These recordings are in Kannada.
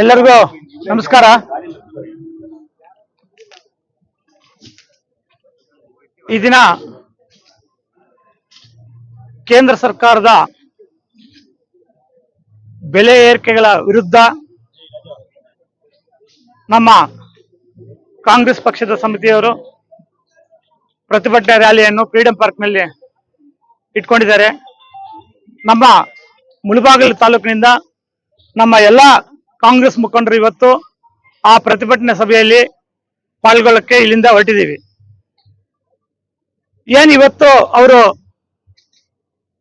ಎಲ್ಲರಿಗೂ ನಮಸ್ಕಾರ. ಈ ದಿನ ಕೇಂದ್ರ ಸರ್ಕಾರದ ಬೆಲೆ ಏರಿಕೆಗಳ ವಿರುದ್ಧ ನಮ್ಮ ಕಾಂಗ್ರೆಸ್ ಪಕ್ಷದ ಸಮಿತಿಯವರು ಪ್ರತಿಭಟನಾ ರ್ಯಾಲಿಯನ್ನು ಫ್ರೀಡಂ ಪಾರ್ಕ್ನಲ್ಲಿ ಇಟ್ಕೊಂಡಿದ್ದಾರೆ. ನಮ್ಮ ಮುಳಬಾಗಿಲು ತಾಲೂಕಿನಿಂದ ನಮ್ಮ ಎಲ್ಲ ಕಾಂಗ್ರೆಸ್ ಮುಖಂಡರು ಇವತ್ತು ಆ ಪ್ರತಿಭಟನೆ ಸಭೆಯಲ್ಲಿ ಪಾಲ್ಗೊಳ್ಳಕ್ಕೆ ಇಲ್ಲಿಂದ ಹೊರಟಿದ್ದೀವಿ. ಏನ್ ಇವತ್ತು ಅವರು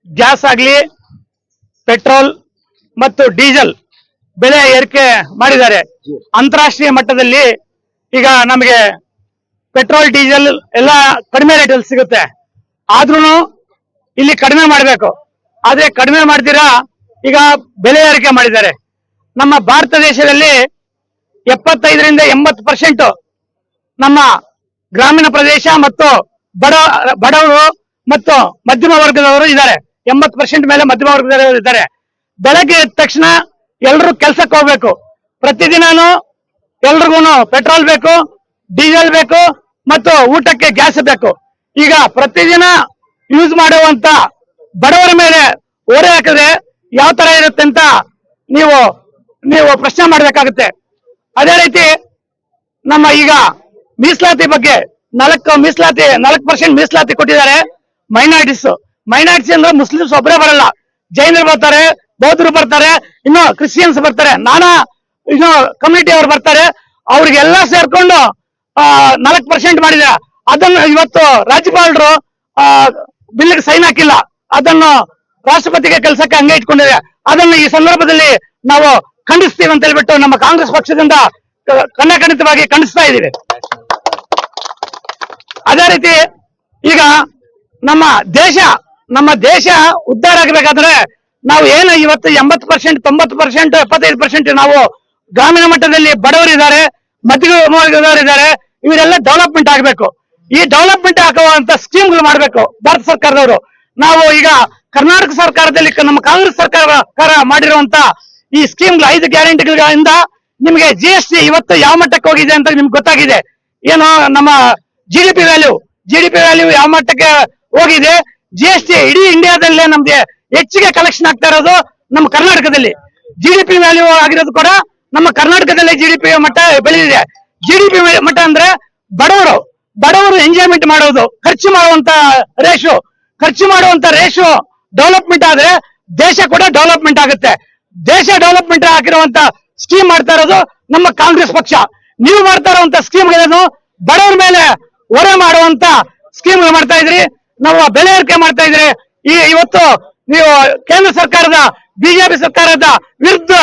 ಗ್ಯಾಸ್ ಆಗ್ಲಿ, ಪೆಟ್ರೋಲ್ ಮತ್ತು ಡೀಸೆಲ್ ಬೆಲೆ ಏರಿಕೆ ಮಾಡಿದ್ದಾರೆ. ಅಂತಾರಾಷ್ಟ್ರೀಯ ಮಟ್ಟದಲ್ಲಿ ಈಗ ನಮಗೆ ಪೆಟ್ರೋಲ್, ಡೀಸೆಲ್ ಎಲ್ಲ ಕಡಿಮೆ ರೇಟಲ್ಲಿ ಸಿಗುತ್ತೆ. ಆದ್ರೂ ಇಲ್ಲಿ ಕಡಿಮೆ ಮಾಡಬೇಕು. ಆದ್ರೆ ಕಡಿಮೆ ಮಾಡ್ತೀರಾ? ಈಗ ಬೆಲೆ ಏರಿಕೆ ಮಾಡಿದ್ದಾರೆ. ನಮ್ಮ ಭಾರತ ದೇಶದಲ್ಲಿ ಎಪ್ಪತ್ತೈದರಿಂದ ಎಂಬತ್ತು ಪರ್ಸೆಂಟ್ ನಮ್ಮ ಗ್ರಾಮೀಣ ಪ್ರದೇಶ ಮತ್ತು ಬಡ, ಬಡವರು ಮತ್ತು ಮಧ್ಯಮ ವರ್ಗದವರು ಇದ್ದಾರೆ. ಎಂಬತ್ತು ಪರ್ಸೆಂಟ್ ಮೇಲೆ ಮಧ್ಯಮ ವರ್ಗದವರು ಇದ್ದಾರೆ. ಬೆಳಗ್ಗೆ ಎದ್ದ ತಕ್ಷಣ ಎಲ್ಲರೂ ಕೆಲ್ಸಕ್ಕೆ ಹೋಗ್ಬೇಕು. ಪ್ರತಿದಿನಾನು ಎಲ್ರಿಗೂ ಪೆಟ್ರೋಲ್ ಬೇಕು, ಡೀಸೆಲ್ ಬೇಕು ಮತ್ತು ಊಟಕ್ಕೆ ಗ್ಯಾಸ್ ಬೇಕು. ಈಗ ಪ್ರತಿದಿನ ಯೂಸ್ ಮಾಡುವಂತ ಬಡವರ ಮೇಲೆ ಓರೆ ಹಾಕಿದ್ರೆ ಯಾವ ತರ ಇರುತ್ತೆ ಅಂತ ನೀವು ನೀವು ಪ್ರಶ್ನೆ ಮಾಡ್ಬೇಕಾಗುತ್ತೆ. ಅದೇ ರೀತಿ ನಮ್ಮ ಈಗ ಮೀಸಲಾತಿ ಬಗ್ಗೆ ನಾಲ್ಕು ಮೀಸಲಾತಿ, ನಾಲ್ಕು ಪರ್ಸೆಂಟ್ ಮೀಸಲಾತಿ ಕೊಟ್ಟಿದ್ದಾರೆ ಮೈನಾರಿಟೀಸ್ ಮೈನಾರಿಟೀಸ್ ಅಂದ್ರೆ ಮುಸ್ಲಿಮ್ಸ್ ಒಬ್ಬರೇ ಬರಲ್ಲ. ಜೈನರು ಬರ್ತಾರೆ, ಬೌದ್ಧರು ಬರ್ತಾರೆ, ಇನ್ನು ಕ್ರಿಶ್ಚಿಯನ್ಸ್ ಬರ್ತಾರೆ. ನಾನಾ ಇನ್ನು ಕಮ್ಯುನಿಟಿ ಅವರು ಬರ್ತಾರೆ. ಅವ್ರಿಗೆಲ್ಲ ಸೇರ್ಕೊಂಡು ನಾಲ್ಕು ಪರ್ಸೆಂಟ್ ಮಾಡಿದ್ದಾರೆ. ಅದನ್ನು ಇವತ್ತು ರಾಜ್ಯಪಾಲರು ಬಿಲ್ಗೆ ಸೈನ್ ಹಾಕಿಲ್ಲ. ಅದನ್ನು ರಾಷ್ಟ್ರಪತಿಗೆ ಕೆಲಸಕ್ಕೆ ಹಂಗೆ ಇಟ್ಕೊಂಡಿದೆ. ಅದನ್ನು ಈ ಸಂದರ್ಭದಲ್ಲಿ ನಾವು ಖಂಡಿಸ್ತೀವಿ ಅಂತ ಹೇಳ್ಬಿಟ್ಟು ನಮ್ಮ ಕಾಂಗ್ರೆಸ್ ಪಕ್ಷದಿಂದ ಕಣ್ಣಕಣಿತವಾಗಿ ಖಂಡಿಸ್ತಾ ಇದ್ದೀವಿ. ಅದೇ ರೀತಿ ಈಗ ನಮ್ಮ ದೇಶ ನಮ್ಮ ದೇಶ ಉದ್ಧಾರ ಆಗಬೇಕಾದ್ರೆ ನಾವು ಏನು ಇವತ್ತು ಎಂಬತ್ತು ಪರ್ಸೆಂಟ್, ತೊಂಬತ್ತು ಪರ್ಸೆಂಟ್, ಎಪ್ಪತ್ತೈದು ಪರ್ಸೆಂಟ್ ನಾವು ಗ್ರಾಮೀಣ ಮಟ್ಟದಲ್ಲಿ ಬಡವರಿದ್ದಾರೆ ಇದ್ದಾರೆ ಇವರೆಲ್ಲ ಡೆವಲಪ್ಮೆಂಟ್ ಆಗಬೇಕು. ಈ ಡೆವಲಪ್ಮೆಂಟ್ ಹಾಕುವಂತ ಸ್ಕೀಮ್ಗಳು ಮಾಡಬೇಕು, ಭಾರತ ಸರ್ಕಾರದವರು. ನಾವು ಈಗ ಕರ್ನಾಟಕ ಸರ್ಕಾರದಲ್ಲಿ ನಮ್ಮ ಕಾಂಗ್ರೆಸ್ ಸರ್ಕಾರ ಮಾಡಿರುವಂತ ಈ ಸ್ಕೀಮ್ ಐದು ಗ್ಯಾರಂಟಿಗಳಿಂದ ನಿಮಗೆ ಜಿ ಎಸ್ ಟಿ ಇವತ್ತು ಯಾವ ಮಟ್ಟಕ್ಕೆ ಹೋಗಿದೆ ಅಂತ ನಿಮ್ಗೆ ಗೊತ್ತಾಗಿದೆ. ಏನು ನಮ್ಮ G D P value G D P value ಯಾವ ಮಟ್ಟಕ್ಕೆ ಹೋಗಿದೆ. ಜಿ ಎಸ್ ಟಿ ಇಡೀ ಇಂಡಿಯಾದಲ್ಲೇ ನಮ್ಗೆ ಹೆಚ್ಚಿಗೆ ಕಲೆಕ್ಷನ್ ಆಗ್ತಾ ಇರೋದು ನಮ್ಮ ಕರ್ನಾಟಕದಲ್ಲಿ. ಜಿ ಡಿ ಪಿ ವ್ಯಾಲ್ಯೂ ಆಗಿರೋದು ಕೂಡ ನಮ್ಮ ಕರ್ನಾಟಕದಲ್ಲಿ ಜಿ ಡಿ ಪಿ ಮಟ್ಟ ಬೆಳೆದಿದೆ. ಜಿ ಡಿ ಪಿ ಮಟ್ಟ ಅಂದ್ರೆ ಬಡವರು ಬಡವರು ಎಂಜಾಯ್ಮೆಂಟ್ ಮಾಡೋದು, ಖರ್ಚು ಮಾಡುವಂತ ರೇಷು ಖರ್ಚು ಮಾಡುವಂತ ರೇಷು ಡೆವಲಪ್ಮೆಂಟ್ ಆದ್ರೆ ದೇಶ ಕೂಡ ಡೆವಲಪ್ಮೆಂಟ್ ಆಗುತ್ತೆ. ದೇಶ ಡೆವಲಪ್ಮೆಂಟ್ ಹಾಕಿರುವಂತ ಸ್ಕೀಮ್ ಮಾಡ್ತಾ ಇರೋದು ನಮ್ಮ ಕಾಂಗ್ರೆಸ್ ಪಕ್ಷ. ನೀವು ಮಾಡ್ತಾ ಇರುವಂತ ಸ್ಕೀಮ್ಗಳನ್ನು ಬಡವರ ಮೇಲೆ ಹೊರೆ ಮಾಡುವಂತ ಸ್ಕೀಮ್ ಮಾಡ್ತಾ ಇದ್ರಿ. ನಾವು ಬೆಲೆ ಏರಿಕೆ ಮಾಡ್ತಾ ಇದ್ರಿ ಈ ಇವತ್ತು ನೀವು ಕೇಂದ್ರ ಸರ್ಕಾರದ, ಬಿಜೆಪಿ ಸರ್ಕಾರದ ವಿರುದ್ಧ,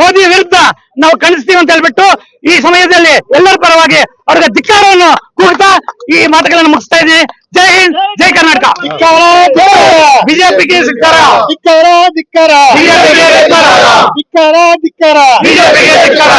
ಮೋದಿ ವಿರುದ್ಧ ನಾವು ಖಂಡಿಸ್ತೀವಿ ಅಂತ ಹೇಳ್ಬಿಟ್ಟು ಈ ಸಮಯದಲ್ಲಿ ಎಲ್ಲರ ಪರವಾಗಿ ಅವ್ರಿಗೆ ಧಿಕ್ಕಾರವನ್ನು ಕೂಗ್ತಾ ಈ ಮಾತುಗಳನ್ನು ಮುಗಿಸ್ತಾ ಇದ್ದೀನಿ. ಜೈ ಹಿಂದ್ ಜೈ ಕರ್ನಾಟಕ. ಬಿಜೆಪಿಗೆ ಧಿಕ್ಕಾರ ಧಿಕ್ಕಾರ ಧಿಕ್ಕಾರ. ಬಿಜೆಪಿಗೆ ಧಿಕ್ಕಾರ ಧಿಕ್ಕಾರ ಧಿಕ್ಕಾರ. ಬಿಜೆಪಿಗೆ ಧಿಕ್ಕಾರ